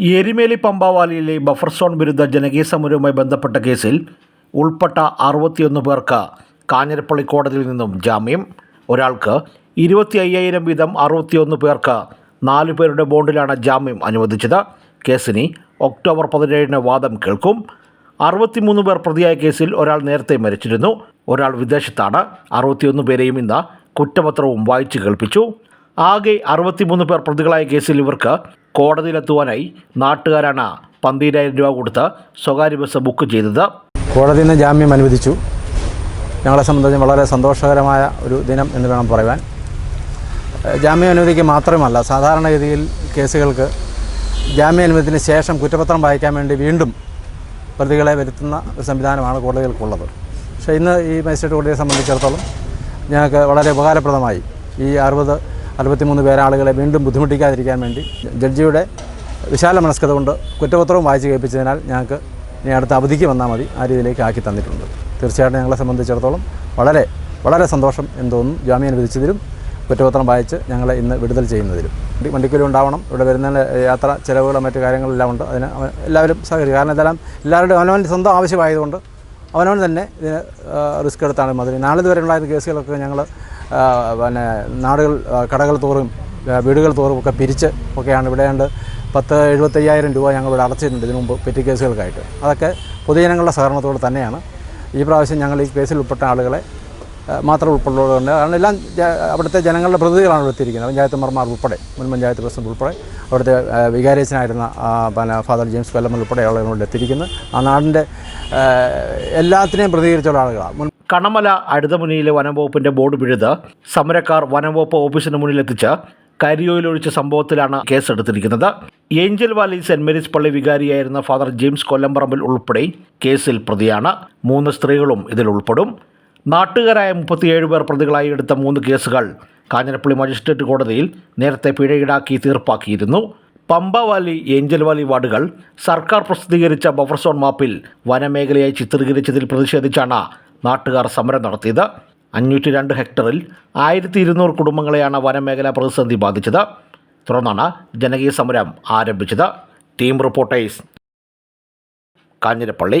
Erumeli പമ്പാവാലിയിലെ buffer zone വിരുദ്ധ ജനകീയ സമരവുമായി ബന്ധപ്പെട്ട കേസിൽ ഉൾപ്പെട്ട അറുപത്തിയൊന്ന് പേർക്ക് കാഞ്ഞിരപ്പള്ളി കോടതിയിൽ നിന്നും ജാമ്യം. ഒരാൾക്ക് ഇരുപത്തി അയ്യായിരം വീതം അറുപത്തിയൊന്ന് പേർക്ക് നാലു പേരുടെ ബോണ്ടിലാണ് ജാമ്യം അനുവദിച്ചത്. കേസിനി ഒക്ടോബർ പതിനേഴിന് വാദം കേൾക്കും. അറുപത്തിമൂന്ന് പേർ പ്രതിയായ കേസിൽ ഒരാൾ നേരത്തെ മരിച്ചിരുന്നു. ഒരാൾ വിദേശത്താണ്. അറുപത്തിയൊന്ന് പേരെയും ഇന്ന് കുറ്റപത്രവും വായിച്ചു കേൾപ്പിച്ചു. ആകെ അറുപത്തിമൂന്ന് പേർ പ്രതികളായ കേസിൽ ഇവർക്ക് കോടതിയിലെത്തുവാനായി നാട്ടുകാരാണ് പന്തിരായിരം രൂപ കൊടുത്ത് സ്വകാര്യ ബസ് ബുക്ക് ചെയ്തത്. കോടതിയിൽ നിന്ന് ജാമ്യം അനുവദിച്ചു. ഞങ്ങളെ സംബന്ധിച്ച് വളരെ സന്തോഷകരമായ ഒരു ദിനം എന്ന് വേണം പറയുവാൻ. ജാമ്യം അനുവദിക്കുക മാത്രമല്ല സാധാരണഗതിയിൽ കേസുകൾക്ക് ജാമ്യം അനുവദിച്ചതിന് ശേഷം കുറ്റപത്രം വായിക്കാൻ വേണ്ടി വീണ്ടും പ്രതികളെ വരുത്തുന്ന ഒരു സംവിധാനമാണ് കോടതികൾക്കുള്ളത്. പക്ഷേ ഇന്ന് ഈ മജിസ്ട്രേറ്റ് കോടതിയെ സംബന്ധിച്ചിടത്തോളം ഞങ്ങൾക്ക് വളരെ ഉപകാരപ്രദമായി ഈ അറുപത് അറുപത്തിമൂന്ന് പേരാളുകളെ വീണ്ടും ബുദ്ധിമുട്ടിക്കാതിരിക്കാൻ വേണ്ടി ജഡ്ജിയുടെ വിശാല മനസ്കത കൊണ്ട് കുറ്റപത്രവും വായിച്ച് കേൾപ്പിച്ചതിനാൽ ഞങ്ങൾക്ക് ഇനി അടുത്ത അവധിക്ക് വന്നാൽ മതി ആ രീതിയിലേക്ക് ആക്കി തന്നിട്ടുണ്ട്. തീർച്ചയായിട്ടും ഞങ്ങളെ സംബന്ധിച്ചിടത്തോളം വളരെ വളരെ സന്തോഷം എന്ന് തോന്നുന്നു. ജാമ്യം അനുവദിച്ചതിലും കുറ്റപത്രം വായിച്ച് ഞങ്ങളെ ഇന്ന് വിടുതൽ ചെയ്യുന്നതിലും. വണ്ടി- വണ്ടിക്കൂലി ഉണ്ടാവണം. ഇവിടെ വരുന്ന യാത്ര ചിലവുകളും മറ്റു കാര്യങ്ങളെല്ലാം ഉണ്ട്. അതിന് എല്ലാവരും സഹകരിക്കും. കാരണം ഇതെല്ലാം എല്ലാവരുടെയും അവനവന്റെ സ്വന്തം ആവശ്യമായതുകൊണ്ട് അവനവൻ തന്നെ ഇതിന് റിസ്ക് എടുത്താണ് മതി നാളിതുവരെ ഉണ്ടായിരുന്ന കേസുകളൊക്കെ ഞങ്ങൾ പിന്നെ നാടുകൾ കടകൾ തോറും വീടുകൾ തോറും ഒക്കെ പിരിച്ച് ഒക്കെയാണ് ഇവിടെ ഉണ്ട് പത്ത് എഴുപത്തയ്യായിരം രൂപ ഞങ്ങൾ ഇവിടെ അടച്ചിട്ടുണ്ട് ഇതിനു മുമ്പ് പെറ്റി കേസുകൾക്കായിട്ട്. അതൊക്കെ പൊതുജനങ്ങളുടെ സഹകരണത്തോട് തന്നെയാണ്. ഈ പ്രാവശ്യം ഞങ്ങൾ ഈ കേസിൽ ഉൾപ്പെട്ട ആളുകളെ മാത്രം ഉൾപ്പെടുന്നതുകൊണ്ട് കാരണം എല്ലാം അവിടുത്തെ ജനങ്ങളുടെ പ്രതിനിധികളാണ് ഇവിടെ എത്തിയിരിക്കുന്നത്. പഞ്ചായത്ത് മെമ്പർമാർ ഉൾപ്പെടെ മുൻ പഞ്ചായത്ത് പ്രസിഡന്റ് ഉൾപ്പെടെ അവിടുത്തെ വികാരേച്ചനായിരുന്ന പിന്നെ ഫാദർ ജെയിംസ് കൊല്ലമ്മൽ ഉൾപ്പെടെ ആളുകളോട് എത്തിയിരിക്കുന്നത് ആ നാടിന്റെ എല്ലാത്തിനെയും പ്രതികരിച്ചുള്ള ആളുകളാണ്. കണമല അഴുതമുനിയിലെ വനംവകുപ്പിന്റെ ബോർഡ് പിഴുത് സമരക്കാർ വനംവകുപ്പ് ഓഫീസിന് മുന്നിലെത്തിച്ച് കരിയോയിലൊഴിച്ച സംഭവത്തിലാണ് കേസെടുത്തിരിക്കുന്നത്. ഏഞ്ചൽ വാലി സെന്റ് മേരീസ് പള്ളി വികാരിയായിരുന്ന ഫാദർ ജെയിംസ് കൊല്ലംപറമ്പിൽ ഉൾപ്പെടെ കേസിൽ പ്രതിയാണ്. മൂന്ന് സ്ത്രീകളും ഇതിൽ ഉൾപ്പെടും. നാട്ടുകാരായ മുപ്പത്തിയേഴ് പേർ പ്രതികളായി എടുത്ത മൂന്ന് കേസുകൾ കാഞ്ഞിരപ്പള്ളി മജിസ്ട്രേറ്റ് കോടതിയിൽ നേരത്തെ പിഴ ഈടാക്കി തീർപ്പാക്കിയിരുന്നു. പമ്പ വാലി ഏഞ്ചൽ വാലി വാർഡുകൾ സർക്കാർ പ്രസിദ്ധീകരിച്ച ബഫർ സോൺ മാപ്പിൽ വനമേഖലയായി ചിത്രീകരിച്ചതിൽ പ്രതിഷേധിച്ചാണ് നാട്ടുകാർ സമരം നടത്തിയത്. അഞ്ഞൂറ്റി രണ്ട് ഹെക്ടറിൽ ആയിരത്തി ഇരുന്നൂറ് കുടുംബങ്ങളെയാണ് വനമേഖല പ്രതിസന്ധി ബാധിച്ചത്. തുടർന്നാണ് ജനകീയ സമരം ആരംഭിച്ചത്. Team reporters Kanjirappally